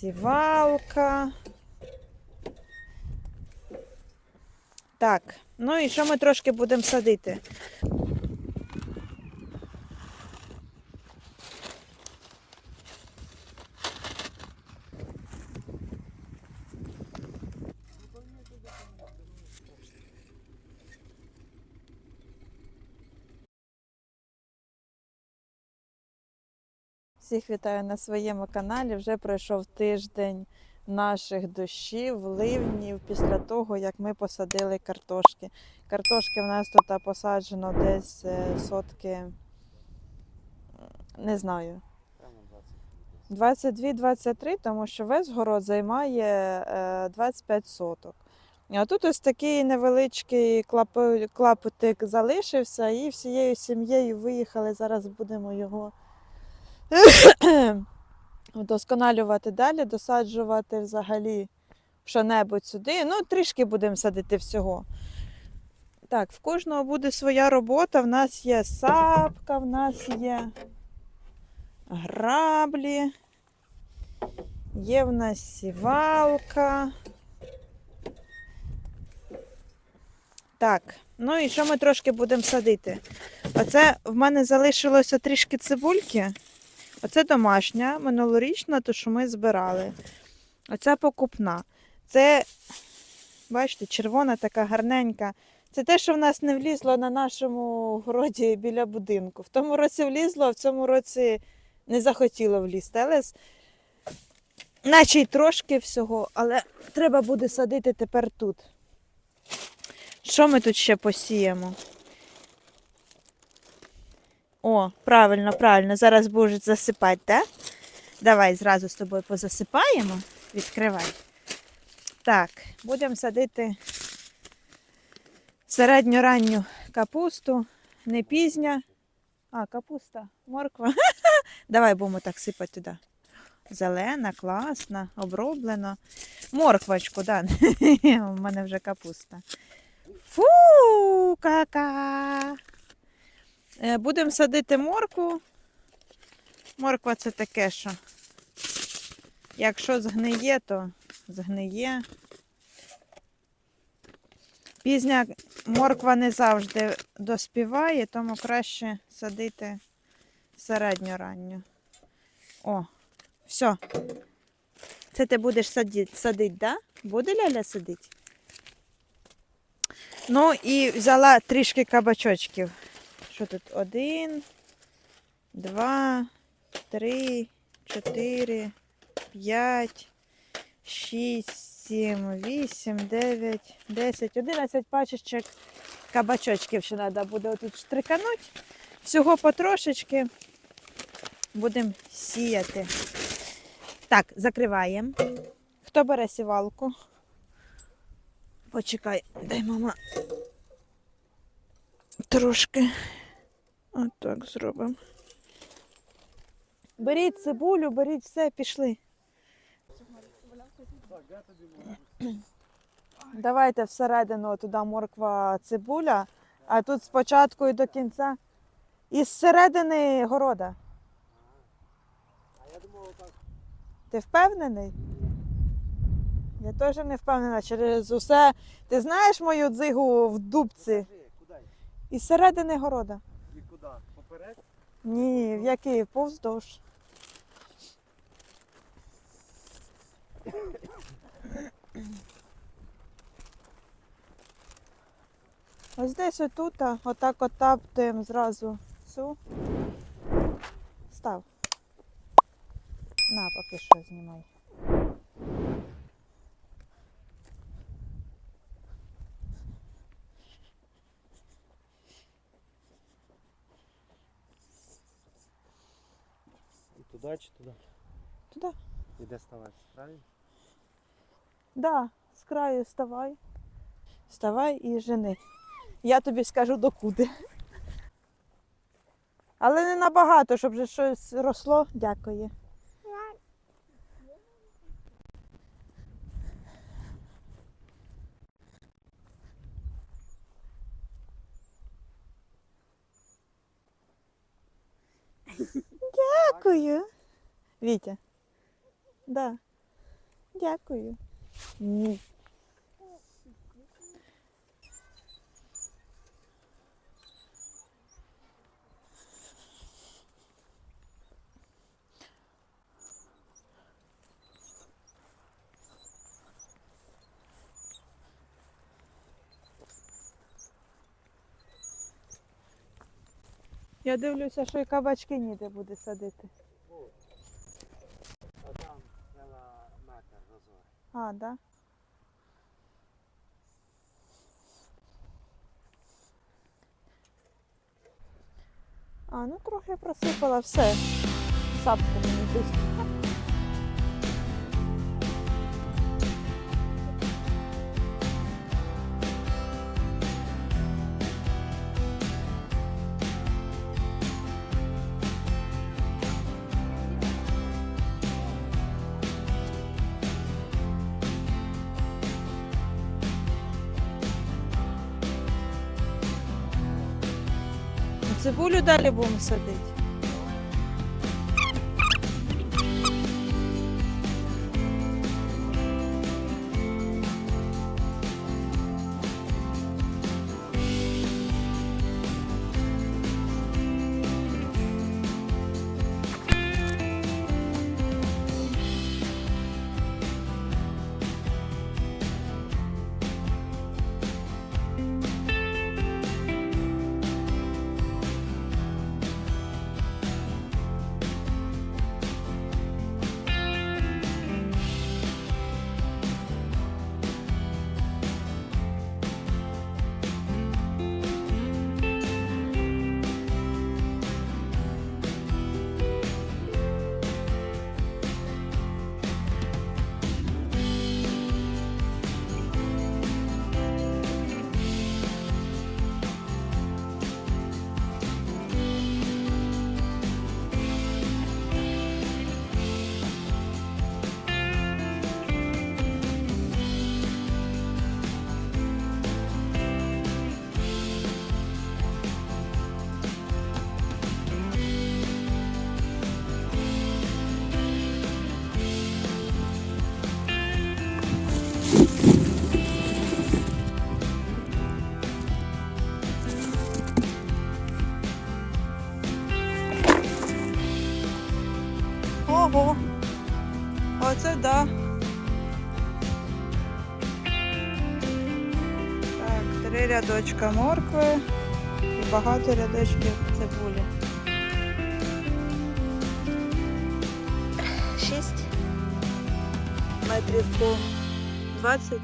сівалка. Так, ну і що ми трошки будемо садити? Всіх вітаю на своєму каналі. Вже пройшов тиждень наших дощів, ливнів після того, як ми посадили картошки. Картошки в нас тут посаджено десь е, сотки, не знаю, 22-23, тому що весь город займає е, 25 соток. А тут ось такий невеличкий клаптик залишився, і всією сім'єю виїхали. Зараз будемо його вдосконалювати далі, досаджувати взагалі що-небудь сюди. Ну, трішки будемо садити всього. Так, в кожного буде своя робота. В нас є сапка, в нас є граблі, є в нас сівалка. Так, ну і що ми трошки будемо садити? Оце в мене залишилося трішки цибульки. Оце домашня, минулорічна, то що ми збирали. Оця покупна. Це, бачите, червона така гарненька. Це те, що в нас не влізло на нашому городі біля будинку. В тому році влізло, а в цьому році не захотіло влізти. Але наче й трошки всього, але треба буде садити тепер тут. Що ми тут ще посіємо? О, правильно, правильно. Зараз будеш засипати, так? Давай зразу з тобою позасипаємо. Відкривай. Так, будемо садити середньоранню капусту, не пізня. А, капуста, морква. Давай будемо так сипати туди. Зелена, класна, оброблена. Морквочку, да. У мене вже капуста. Фу, кака. Е, Будемо садити моркву. Морква це таке, що якщо згниє, то згниє. Пізня морква не завжди доспіває, тому краще садити середньоранню. О, все. Це ти будеш садити, садити, да? Буде ляля садити? Ну і взяла трішки кабачочків. Що тут? Один, два, три, чотири, п'ять, шість, сім, вісім, дев'ять, десять, одинадцять пачечок кабачочків ще треба буде отут штриканути. Всього потрошечки будемо сіяти. Так, закриваємо. Хто бере сівалку? Почекай, дай мама трошки. Отак зробимо. Беріть цибулю, беріть все, пішли. Давайте всередину туди морква цибуля, а тут спочатку і до кінця. Із середини города. А я думав, так. Ти впевнений? Я теж не впевнена через усе. Ти знаєш мою дзигу в дубці? Кажи, куди? Із середини города. Поперед? Ні, в який повздовж. Ось десь отут, отак отаптуємо зразу цю. Став. На, поки що знімай. Туди чи туди? Туди. І де ставати? Правильно? Да, з краю вставай. Вставай і жени. Я тобі скажу докуди. Але не набагато, щоб вже щось росло. Дякую. Дякую. Вітя. Да. Дякую. Ні. Я дивлюся, що і кабачки ніде буде садити. А там ціла метр розор. А, да? А, ну трохи просипала все. Сапку мені десь. Цибулю далі будемо садити. Три рядочка моркви і багато рядочків цибулі. Шість метрів по 20.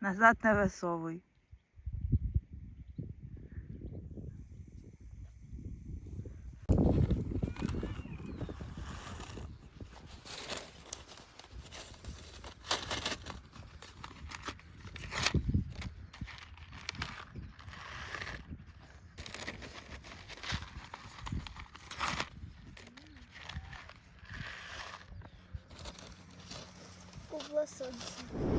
Назад не висовуй. Кубла сонця.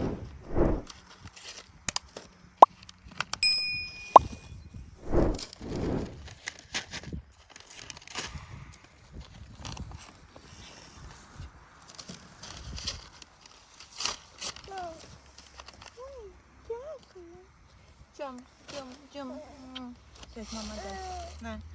Mama does. No.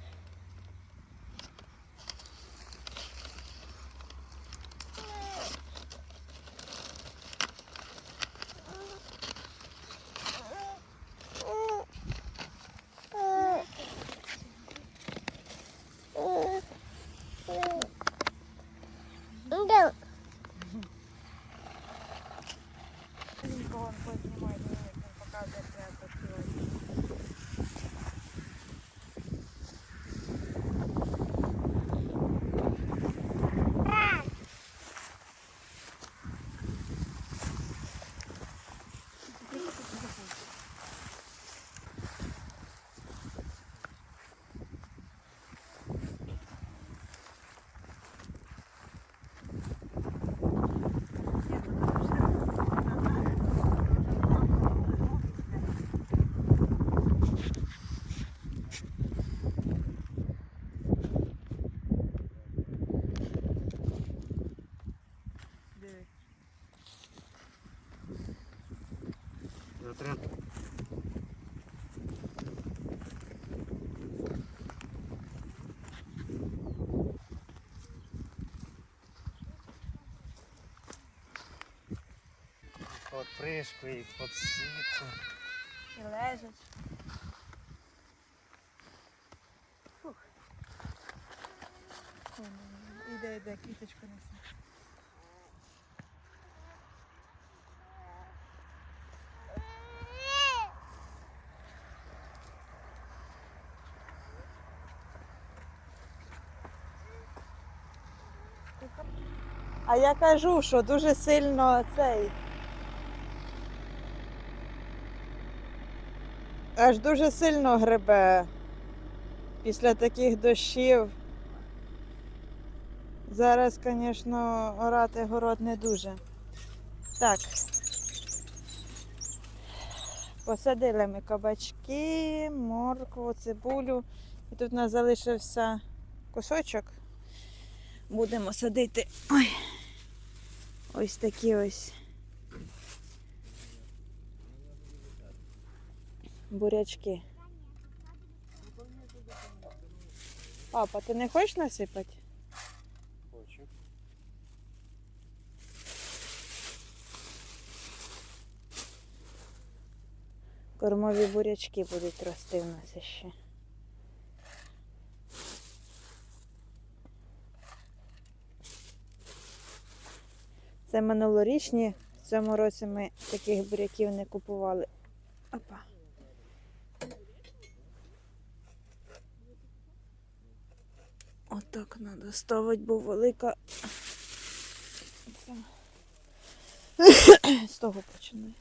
Пришку, і подсвітку. І лежать. Іде, іде, квіточку несе. А я кажу, що дуже сильно цей. Аж дуже сильно гребе після таких дощів. Зараз, звісно, орати город не дуже. Так. Посадили ми кабачки, моркву, цибулю. І тут у нас залишився кусочок. Будемо садити. Ой. Ось такі ось. Бурячки. Папа, ти не хочеш насипати? Хочу. Кормові бурячки будуть рости в нас ще. Це минулорічні. В цьому році ми таких буряків не купували. Опа. Отак треба ставити, бо велика. З того починаю.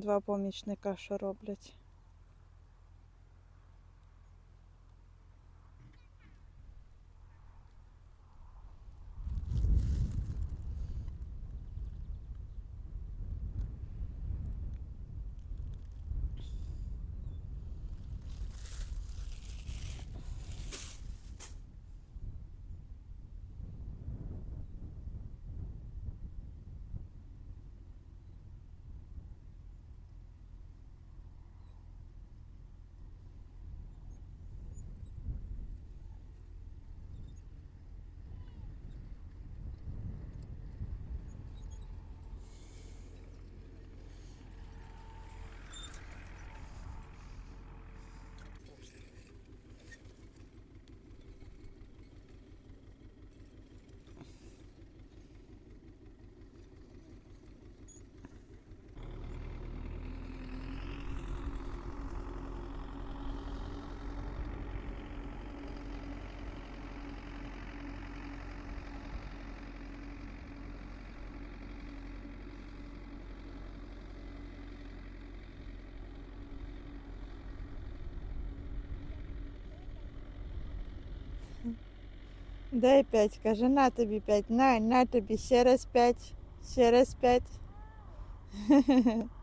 Два помічника, що роблять. Дай п'ять, каже, на тобі п'ять, на, на тобі ще раз п'ять, ще раз п'ять.